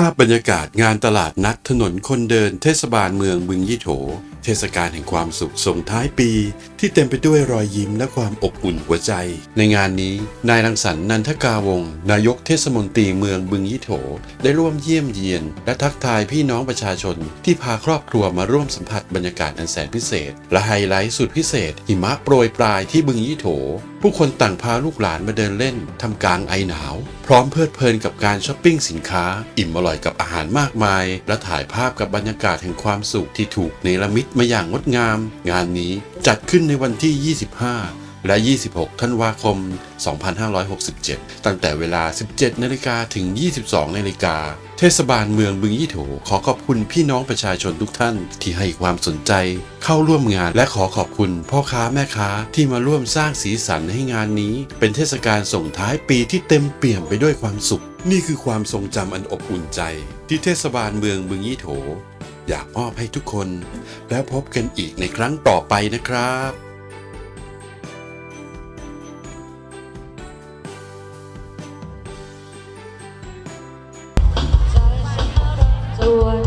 ภาพบรรยากาศงานตลาดนัดถนนคนเดินเทศบาลเมืองบึงยี่โถ เทศกาลแห่งความสุขส่งท้ายปี ที่เต็มไปด้วยรอยยิ้มและความอบอุ่นหัวใจ ในงานนี้ นายรังสรรค์นันทกาวง นายกเทศมนตรีเมืองบึงยี่โถ ได้ร่วมเยี่ยมเยียน และทักทายพี่น้องประชาชน ที่พาครอบครัวมาร่วมสัมผัสบรรยากาศอันแสนพิเศษ และไฮไลท์สุดพิเศษ หิมะโปรยปลายที่บึงยี่โถ ผู้คนต่างพาลูกหลานมาเดินเล่นทำกลางไอหนาว พร้อมเพลิดเพลินกับการช้อปปิ้งสินค้า อิ่มอร่อยกับอาหารมากมาย และถ่ายภาพกับบรรยากาศแห่งความสุขที่ถูกเนรมิตมาอย่างงดงาม งานนี้จัดขึ้นในวันที่ 25 และ 26 ธันวาคม 2567 ตั้งแต่เวลา 17 นาฬิกาถึง 22 นาฬิกา เทศบาลเมืองบึงยี่โถ ขอขอบคุณพี่น้องประชาชนทุกท่านที่ให้ความสนใจ เข้าร่วมงานและขอขอบคุณพ่อค้าแม่ค้าที่มาร่วมสร้างสีสันให้งานนี้ เป็นเทศกาลส่งท้ายปีที่เต็มเปี่ยมไปด้วยความสุข นี่คือความทรงจำอันอบอุ่นใจ ที่เทศบาลเมืองบึงยี่โถ อยากมอบให้ทุกคน แล้วพบกันอีกในครั้งต่อไปนะครับสวย